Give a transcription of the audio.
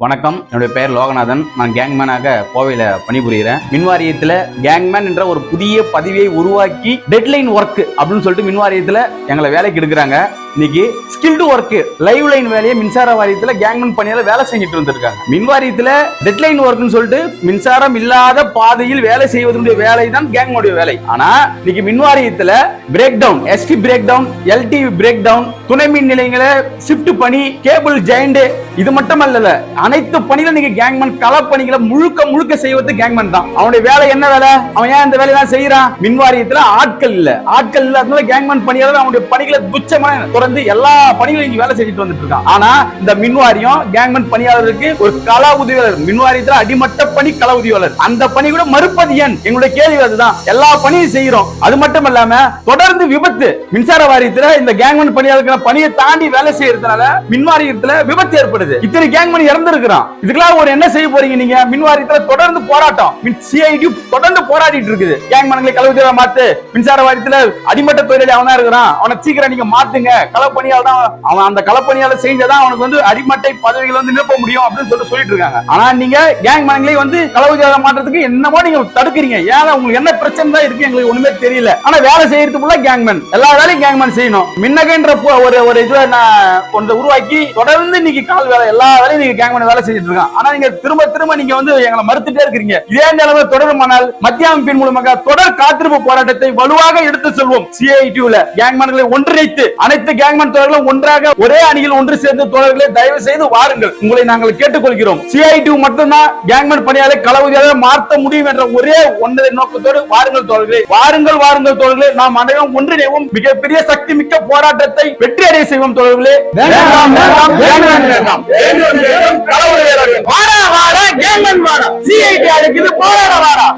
வணக்கம். என்னுடைய பெயர் லோகநாதன். நான் கேங்மேனாக கோவையில் பணிபுரிகிறேன். மின்வாரியத்தில் கேங்மேன் என்ற ஒரு புதிய பதவியை உருவாக்கி டெட்லைன் ஒர்க் அப்படின்னு சொல்லிட்டு மின்வாரியத்தில் எங்களை வேலைக்கு எடுக்கிறாங்க. இன்னைக்கு ஸ்கில்டு ஒர்க் லைவ் லைன் வேலையை மின்சார வாரியத்தில் கேங்மன் பணியால வேலை செஞ்சுட்டு வந்திருக்காங்க மின்வாரியத்தில் டெட்லைன் ஒர்க்னு சொல்லிட்டு மின்சாரம் இல்லாத பாதையில் வேலை செய்வதனுடைய வேலை தான் கேங்கோடைய வேலை. ஆனா இன்னைக்கு மின்வாரியத்தில் break down ST break down LT break down துணை மின் நிலையங்களை ஷிஃப்ட் பணி கேபிள் ஜெயண்ட் இது மட்டும் அல்ல அனைத்து பணிகளும் நீங்க கேங்மேன் கள பணிகளை முழுக்க முழுக்க செய்வது கேங்மேன் தான். அவனுடைய வேலை என்ன வேலை? அவன் ஏன் இந்த வேலையெல்லாம் செய்யறான்? மின் வாரியத்துல ஆட்கள் இல்ல. ஆட்கள் இல்லாதனால கேங்மேன் பணியாளர் அவனுடைய பணிகளை துச்சமான வந்து எல்லா பணிகளையும் வேலை செஞ்சுட்டு வந்துட்டு இருக்கான். ஆனா இந்த மின் வாரியம் கேங்மெண்ட் பணியாளருக்கு ஒரு கள உதவியாளர். மின் வாரியத்துல அடிமட்ட பணி கள உதவியாளர். அந்த பணி கூட மறுப்பது என் எங்களுடைய கேள்வி அதுதான். எல்லா பணியும் செய்யறோம் அது மட்டும் இல்லாம தொடர்ந்து விபத்து. மின்சார வாரியத்துல இந்த கேங்மேன் பணியாளர்கள் பணியை தாண்டி வேலை செய்யறதுனால மின் வாரியத்துல விபத்து ஏற்படுது. இத்தனை கேங்மேன் இறந்திருக்கிறான். இதுக்கெல்லாம் ஒரு என்ன செய்ய போறீங்க நீங்க? மின் வாரியத்துல தொடர்ந்து போராட்டம். சிஐடி தொடர்ந்து போராடிட்டு இருக்குது. கேங்மேன்களை கலவுதிரா மாத்து. மின்சார வாரியத்துல அடிமட்ட தொழிலாளி அவனா இருக்கிறான். அவனை சீக்கிரம் நீங்க மாத்துங்க. களப்பணியால் தான். அவன் அந்த களப்பணியால செஞ்சதான் அவனுக்கு வந்து அடிமட்டை பதவிகள் வந்து நிரப்ப முடியும் அப்படின்னு சொல்லி சொல்லிட்டு இருக்காங்க. ஆனா நீங்க கேங் மனங்களை வந்து களவுதிரா மாற்றத்துக்கு என்னமோ நீங்க தடுக்கிறீங்க. ஏன்னா உங்களுக்கு என்ன பிரச்சனை தான் இருக்கு எங்களுக்கு ஒண்ணுமே தெரியல. ஆனா வேலை செய்யறதுக்குள்ள கேங் கேங்மேன் எல்லா வேலையும் கேங்மேன் செய்யணும். மின்னகன்ற ஒரு ஒரு இதுல நான் கொண்டு உருவாக்கி தொடர்ந்து இன்னைக்கு கால் வேலை எல்லா வேலையும் நீங்க கேங்மேன் வேலை செஞ்சுட்டு இருக்கான். ஆனா நீங்க திரும்ப திரும்ப நீங்க வந்து எங்களை மறுத்துட்டே இருக்கிறீங்க. இதே நிலைமை தொடருமானால் மத்திய அமைப்பின் மூலமாக தொடர் காத்திருப்பு போராட்டத்தை வலுவாக எடுத்து செல்வோம். சிஐடியூல கேங்மேன்களை ஒன்றிணைத்து அனைத்து கேங்மேன் தொடர்களும் ஒன்றாக ஒரே அணியில் ஒன்று சேர்ந்து தொடர்களை தயவு செய்து வாருங்கள். உங்களை நாங்கள் கேட்டுக்கொள்கிறோம். சிஐடியூ மட்டும்தான் கேங்மேன் பணியாளர் களவுதியாக மாற்ற முடியும் என்ற ஒரே ஒன்றரை நோக்கத்தோடு வாருங்கள் தோழர்களே. வாருங்கள் வாருங்கள் தோழர்களே. நாம் அனைவரும் ஒன்றிணைவோம் மிகப்பெரிய சக்தி மிக்க போராட்டத்தை வெற்றி அடைய செய்வோம் தோழர்களே வேண்டாம், வேண்டாம், கேங்மேன் வேண்டாம். வேண்டும், சிஐடி அழைக்குது போராட வாடா.